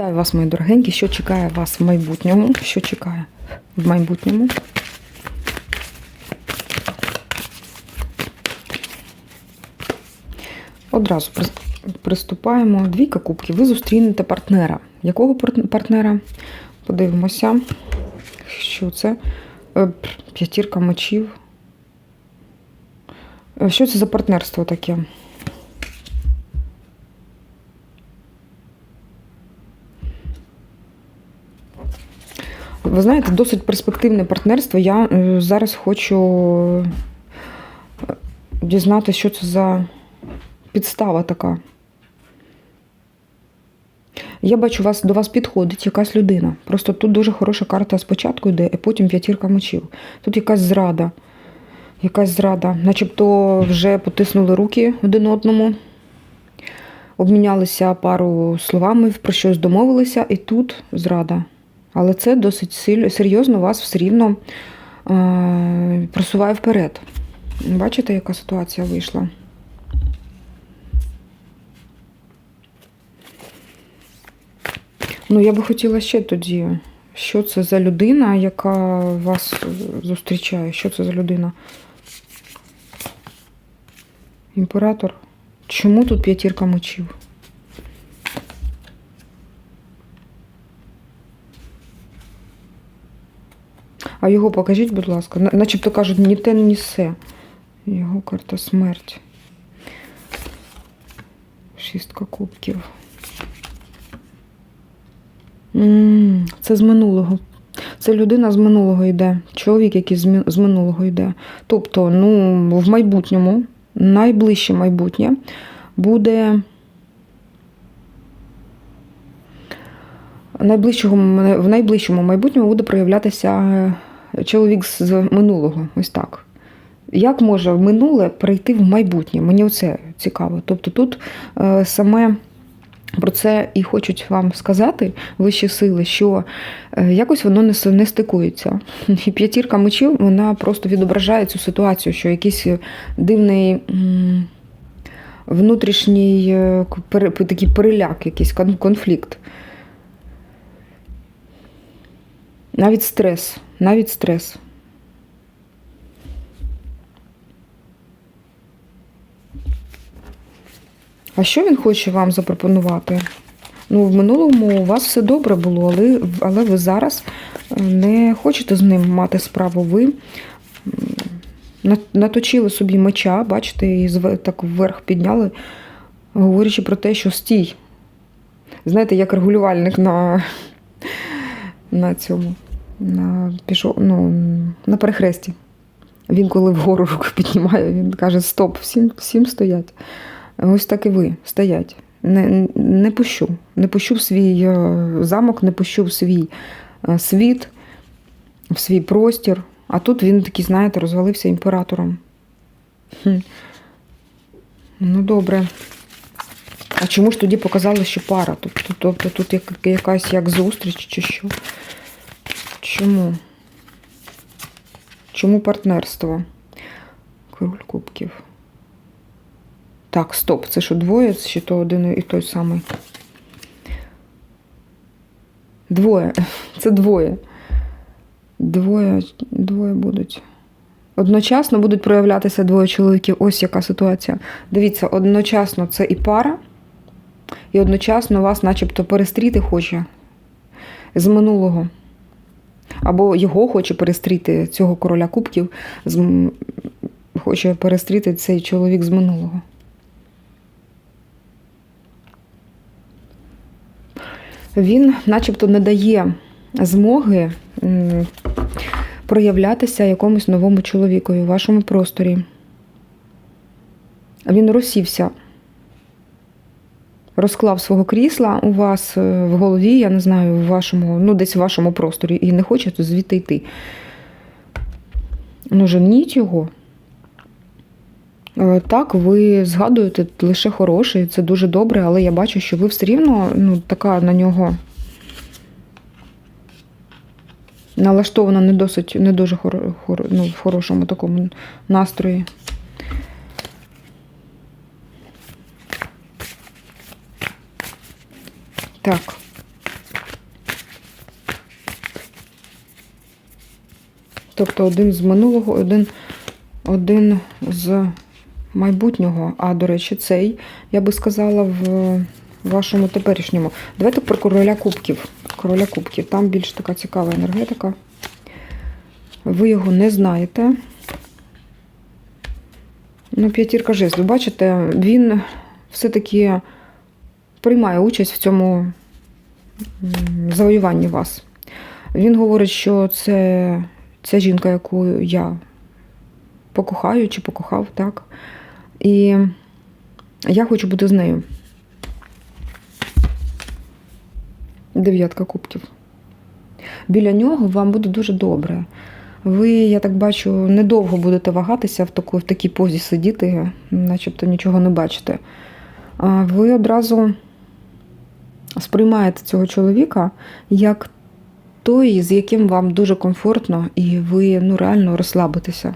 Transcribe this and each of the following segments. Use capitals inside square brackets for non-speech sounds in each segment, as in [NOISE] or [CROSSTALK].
Вітаю вас, мої дорогенькі. Що чекає вас в майбутньому? Що чекає в майбутньому? Одразу приступаємо. Двійка кубків. Ви зустрінете партнера. Якого партнера? Подивимося. Що це? Е, П'ятірка мечів. Е, Що це за партнерство таке? Ви знаєте, досить перспективне партнерство. Я е, зараз хочу е, дізнатися, що це за підстава така. Я бачу, вас, до вас підходить якась людина. Просто тут дуже хороша карта спочатку йде, а потім п'ятірка мечів. Тут якась зрада. Якась зрада. Начебто вже потиснули руки один одному, обмінялися пару словами, про щось домовилися, і тут зрада. Але це досить серйозно вас все рівно е, просуває вперед. Бачите, яка ситуація вийшла? Ну, я би хотіла ще тоді, що це за людина, яка вас зустрічає? Що це за людина? Імператор. Чому тут п'ятірка мечів? А його покажіть, будь ласка. Начебто кажуть, ні те, ні се. Його карта смерть. Шістка кубків. Це з минулого. Це людина з минулого йде. Чоловік, який з минулого йде. Тобто, ну, в майбутньому, найближче майбутнє, буде. В найближчому майбутньому буде проявлятися е, чоловік з минулого. Ось так. Як може минуле прийти в майбутнє? Мені оце цікаво. Тобто тут е, саме про це і хочуть вам сказати вищі сили, що е, якось воно не, не стикується. [LAUGHS] І п'ятірка мечів вона просто відображає цю ситуацію, що якийсь дивний внутрішній е, такий переляк, якийсь конфлікт. Навіть стрес, навіть стрес. А що він хоче вам запропонувати? Ну, в минулому у вас все добре було, але, але ви зараз е, не хочете з ним мати справу. Ви наточили собі меча, бачите, і так вверх підняли, говорячи про те, що стій. Знаєте, як регулювальник на, [LAUGHS] на цьому, на, пішов, ну, на перехресті. Він, коли вгору руку піднімає, він каже: Стоп, всім, всім стоять. Ось так і ви стоять. Не, не пущу. Не пущу в свій е, замок, не пущу в свій е, світ, в свій простір. А тут він такий, знаєте, розвалився імператором. Хм. Ну, добре. А чому ж тоді показали, що пара? Тобто, тобто тут якась як зустріч чи що? Чому? Чому партнерство? Король кубків. Так, стоп, це що двоє, чи то один і той самий? Двоє. [LAUGHS] Це двоє. Двоє, двоє будуть. Одночасно будуть проявлятися двоє чоловіків. Ось яка ситуація. Дивіться, одночасно це і пара, і одночасно вас начебто перестріти хоче з минулого. Або його хоче перестріти цього короля кубків, хоче перестріти цей чоловік з минулого. Він начебто не дає змоги проявлятися якомусь новому чоловікові у вашому просторі. Він розсівся, розклав свого крісла у вас е, в голові, я не знаю, в вашому, ну десь в вашому просторі, і не хоче тут звідти йти. Ну, женіть його. Е, Так, ви згадуєте лише хороше, це дуже добре, але я бачу, що ви все рівно ну, така на нього налаштована не досить, не дуже хоро, хоро, ну, в хорошому такому настрої. Так. Тобто один з минулого, один один з майбутнього. А, до речі, цей, я би сказала, в вашому теперішньому. Давайте про короля кубків. Короля кубків. Там більш така цікава енергетика. Ви його не знаєте. Ну, п'ятірка жезлів, бачите, він все-таки приймає участь в цьому завоюванні вас. Він говорить, що це ця жінка, яку я покохаю чи покохав, так? І я хочу бути з нею. Дев'ятка кубків. Біля нього вам буде дуже добре. Ви, я так бачу, недовго будете вагатися в, таку, в такій позі сидіти, начебто нічого не бачите. А ви одразу сприймаєте цього чоловіка як той, з яким вам дуже комфортно, і ви ну, реально розслабитеся.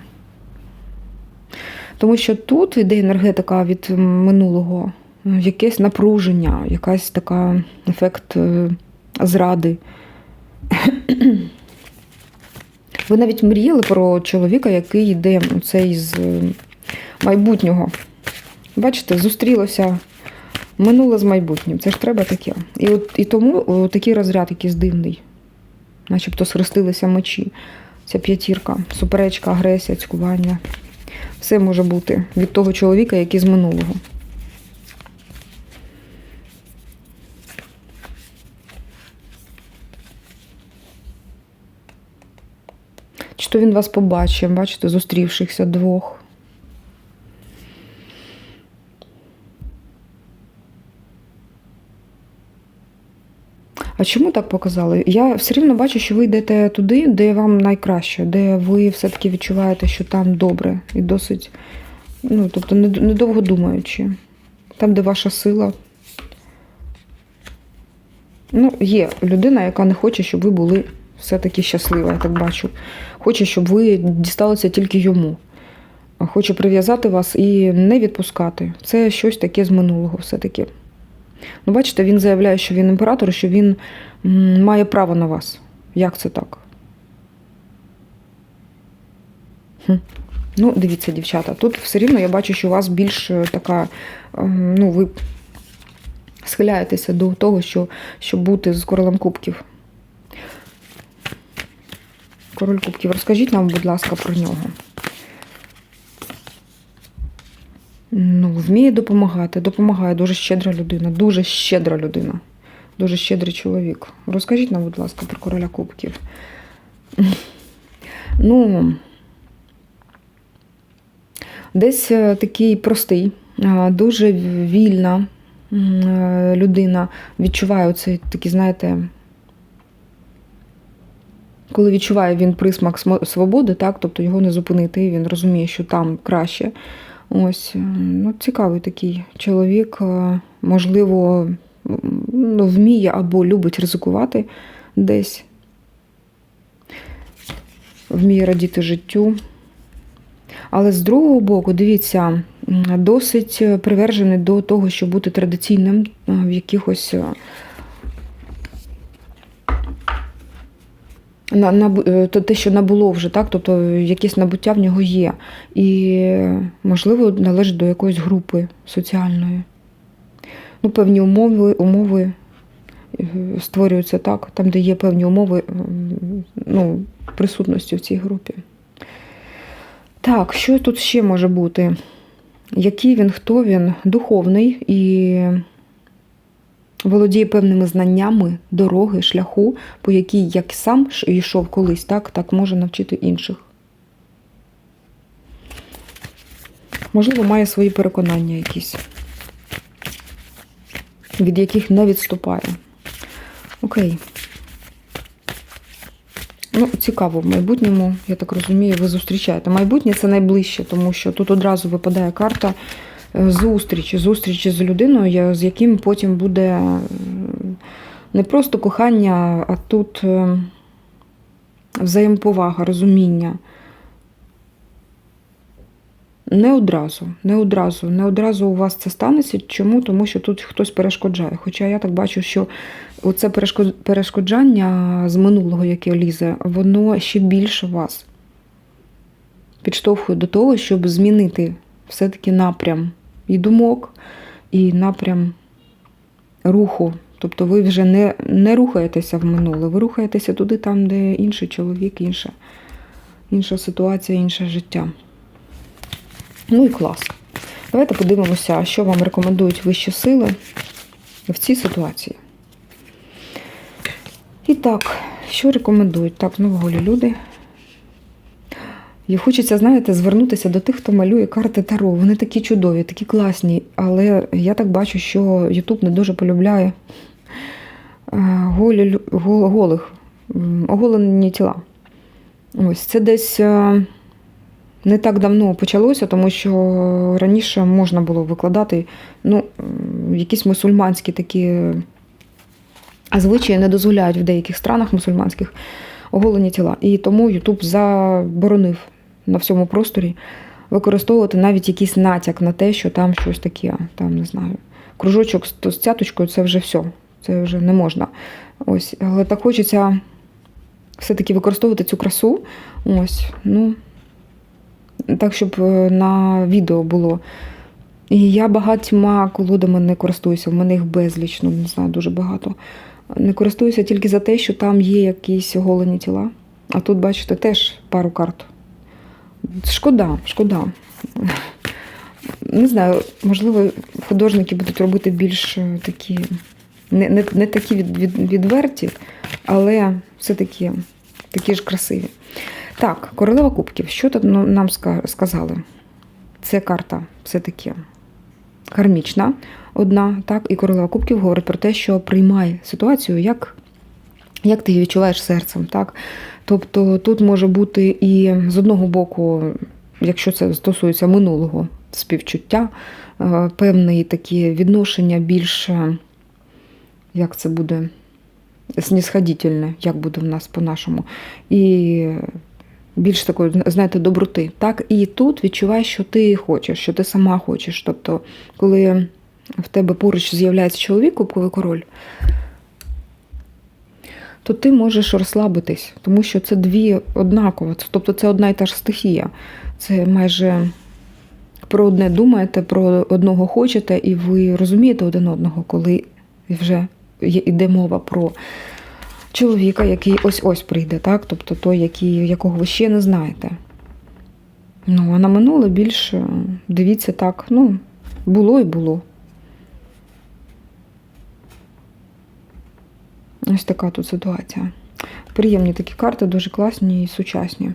Тому що тут йде енергетика від минулого, якесь напруження, якась така ефект е, зради. [CLEARS THROAT] Ви навіть мріяли про чоловіка, який йде цей з майбутнього. Бачите, зустрілося минуле з майбутнім. Це ж треба таке. І от і тому о, такий розряд якийсь дивний. Начебто схрестилися мечі. Ця п'ятірка, суперечка, агресія, цькування. Все може бути від того чоловіка, який з минулого. Чи то він вас побачив, бачите, зустрівшихся двох. А чому так показали? Я все рівно бачу, що ви йдете туди, де вам найкраще, де ви все-таки відчуваєте, що там добре і досить, ну, тобто, недовго думаючи. Там, де ваша сила. Ну, є людина, яка не хоче, щоб ви були все-таки щаслива, я так бачу. Хоче, щоб ви дісталися тільки йому. Хоче прив'язати вас і не відпускати. Це щось таке з минулого все-таки. Ну, бачите, він заявляє, що він імператор, що він має право на вас. Як це так? Ну, дивіться, дівчата, тут все рівно я бачу, що у вас більш е, така, ем, ну, ви схиляєтеся до того, що, щоб бути з королем кубків. Король кубків, розкажіть нам, будь ласка, про нього. Ну, вміє допомагати, допомагає дуже щедра людина, дуже щедра людина, дуже щедрий чоловік. Розкажіть нам, будь ласка, про короля кубків. [LAUGHS] Ну, десь е, такий простий, е, дуже вільна е, людина відчуває оцей такий, знаєте, коли відчуває він присмак свободи, так, тобто його не зупинити, він розуміє, що там краще. Ось, е, ну, цікавий такий чоловік, е, можливо, ну, вміє або любить ризикувати десь, вміє радіти життю. Але з другого боку, дивіться, досить привержений до того, щоб бути традиційним е, в якихось на, на, е, те, що набуло вже, так? тобто якесь набуття в нього є. І, можливо, належить до якоїсь групи соціальної. Ну, певні умови, умови е, створюються так, там, де є певні умови ну, присутності в цій групі. Так, що тут ще може бути? Який він, хто він? Духовний і володіє певними знаннями дороги, шляху, по якій як сам йшов колись, так, так може навчити інших. Можливо, має свої переконання якісь, від яких не відступає. Окей. Ну, цікаво, в майбутньому, я так розумію, ви зустрічаєте. Майбутнє це найближче, тому що тут одразу випадає карта зустрічі, зустрічі з людиною, з яким потім буде не просто кохання, а тут е, взаємоповага, розуміння. Не одразу, не одразу, не одразу у вас це станеться. Чому? Тому що тут хтось перешкоджає. Хоча я так бачу, що оце перешкоджання з минулого, яке лізе, воно ще більше вас підштовхує до того, щоб змінити все-таки напрям і думок, і напрям руху. Тобто ви вже не, не рухаєтеся в минуле, ви рухаєтеся туди, там, де інший чоловік, інша, інша ситуація, інше життя. Ну і клас. Давайте подивимося, що вам рекомендують вищі сили в цій ситуації. І так, що рекомендують? Так, знову голі люди. І хочеться, знаєте, звернутися до тих, хто малює карти Таро. Вони такі чудові, такі класні. Але я так бачу, що Ютуб не дуже полюбляє е, голі, гол- голих, оголені тіла. Ось це десь е, не так давно почалося, тому що раніше можна було викладати ну, якісь мусульманські такі звичаї не дозволяють в деяких странах мусульманських оголені тіла. І тому Ютуб заборонив на всьому просторі використовувати навіть якийсь натяк на те, що там щось таке, там не знаю. Кружочок з цяточкою це вже все. Це вже не можна. Ось, але так хочеться все-таки використовувати цю красу. Ось, ну, так, щоб е, на відео було. І я багатьма колодами не користуюся, в мене їх безліч, ну не знаю, дуже багато. Не користуюся тільки за те, що там є якісь оголені тіла. А тут, бачите, теж пару карт. Шкода, шкода. Не знаю, можливо, художники будуть робити більш е, такі, не, не, не такі від, від, відверті, але все-таки такі ж красиві. Так, королева кубків. Що тут ну, нам сказали? Це карта все-таки кармічна одна, так, і королева кубків говорить про те, що приймає ситуацію, як, як ти її відчуваєш серцем. Так? Тобто тут може бути і з одного боку, якщо це стосується минулого співчуття, е, певні такі відношення більш, е, як це буде, снісходітельне, як буде в нас по-нашому. І більш такої, знаєте, доброти. Так, і тут відчуваєш, що ти хочеш, що ти сама хочеш. Тобто, коли в тебе поруч з'являється чоловік, кубковий король, то ти можеш розслабитись, тому що це дві однаково. Тобто це одна і та ж стихія. Це майже про одне думаєте, про одного хочете, і ви розумієте один одного, коли вже йде мова про чоловіка, який ось-ось прийде, так? Тобто той, який, якого ви ще не знаєте. Ну, а на минуле більше дивіться так, ну, було і було. Ось така тут ситуація. Приємні такі карти, дуже класні і сучасні.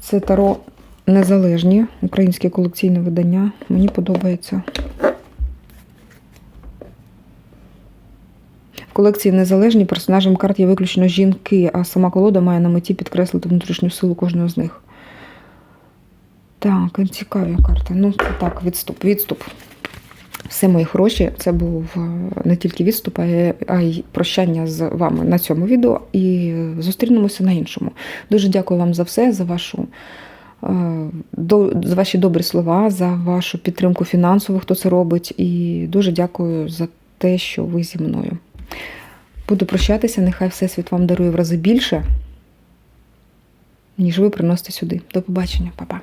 Це Таро Незалежні, українське колекційне видання. Мені подобається. В колекції Незалежні персонажем карт є виключно жінки, а сама колода має на меті підкреслити внутрішню силу кожного з них. Так, цікаві карти. Ну, так, відступ, відступ. Все мої хороші, це був е, не тільки відступ, а й- прощання з вами на цьому відео. І зустрінемося на іншому. Дуже дякую вам за все, за вашу. е, За ваші добрі слова, за вашу підтримку фінансову, хто це робить, і дуже дякую за те, що ви зі мною. Буду прощатися, нехай Всесвіт вам дарує в рази більше, ніж ви приносите сюди. До побачення, Па-па.